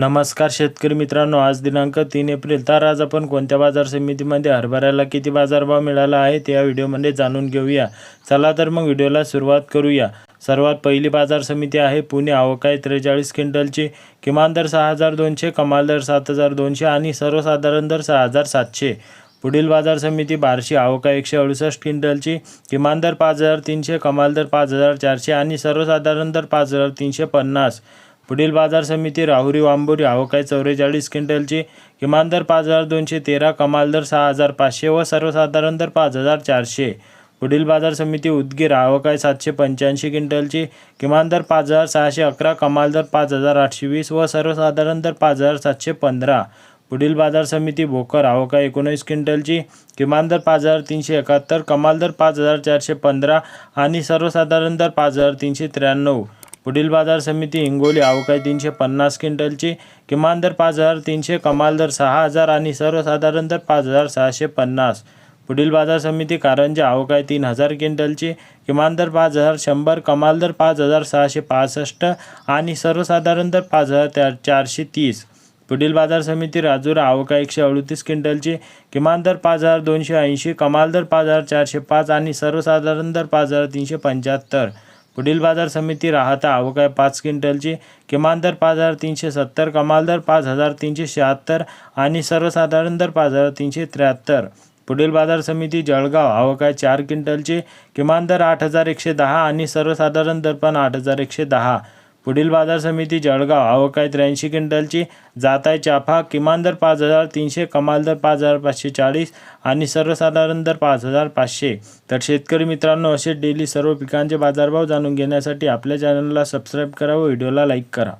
नमस्कार शेतकरी मित्रांनो आज दिनांक तीन एप्रिल. तर आज आपण कोणत्या बाजार समितीमध्ये हरभऱ्याला किती बाजारभाव मिळाला आहे ते या व्हिडिओमध्ये जाणून घेऊया. चला तर मग व्हिडिओला सुरुवात करूया. सर्वात पहिली बाजार समिती आहे पुणे. अवकाळी त्रेचाळीस क्विंटलची. किमान दर सहा हजार दोनशे कमाल दर सात हजार दोनशे आणि सर्वसाधारण दर सहा हजार सातशे. पुढील बाजार समिती बार्शी. अवका एकशे अडुसष्ट क्विंटलची. किमान दर पाच हजार तीनशे कमाल दर पाच हजार चारशे आणि सर्वसाधारण दर पाच हजार तीनशे पन्नास. पुढील बाजार समिती राहुरी वांबोरी अवकाळी चौवेचाळीस क्विंटलची किमान दर पाच हजार दोनशे तेरा कमाल दर सहा हजार पाचशे व सर्वसाधारण दर पाच हजार चारशे. पुढील बाजार समिती उदगीर अवकाळी सातशे पंच्याऐंशी क्विंटलची किमान दर पाच हजार सहाशे अकरा कमाल दर पाच हजार आठशे वीस व सर्वसाधारण दर पाच हजार सातशे पंधरा. पुढील बाजार समिती भोकर अवकाळी एकोणीस क्विंटलची किमान दर पाच हजार तीनशे एकाहत्तर कमाल दर पाच हजार चारशे पंधरा आणि सर्वसाधारण दर पाच हजार तीनशे त्र्याण्णव. पुढील बाजार समिती हिंगोली अवकाळी तीनशे पन्नास क्विंटलची किमान दर पाच हजार तीनशे कमाल दर सहा हजार आणि सर्वसाधारण दर पाच हजार सहाशे पन्नास. पुढील बाजार समिती कारंजा अवकाळी तीन हजार क्विंटलची किमान दर पाच हजार शंभर कमाल दर पाच हजार सहाशे पासष्ट आणि सर्वसाधारण दर पाच हजार त्या चारशे तीस. पुढील बाजार समिती राजुरा अवकाळी एकशे अडतीस क्विंटलची किमान दर पाच हजार दोनशे ऐंशी कमाल दर पाच हजार चारशे पाच आणि सर्वसाधारण दर पाच हजार तीनशे पंच्याहत्तर. पुढील बाजार समिती राहता अवकाळ पाच क्विंटलची? किमान दर पाच हजार तीनशे सत्तर कमाल दर पाच हजार तीनशे शहात्तर आणि सर्वसाधारण दर पाच हजार तीनशे त्र्याहत्तर. पुढील बाजार समिती जळगाव अवकाळ चार क्विंटलची? किमान दर आठ हजार एकशे दहा आणि सर्वसाधारण दर पण आठ हजार एकशे दहा. पुढील बाजार समिती जळगाव. अवकाळी त्र्याऐंशी क्विंटलची. जात आहे चाफा. किमान दर पाच हजार तीनशे कमाल दर पाच हजार पाचशे चाळीस आणि सर्वसाधारण दर पाच हजार पाचशे. तर शेतकरी मित्रांनो असे डेली सर्व पिकांचे बाजारभाव जाणून घेण्यासाठी आपल्या चॅनलला सबस्क्राईब करा व व्हिडिओला लाईक करा.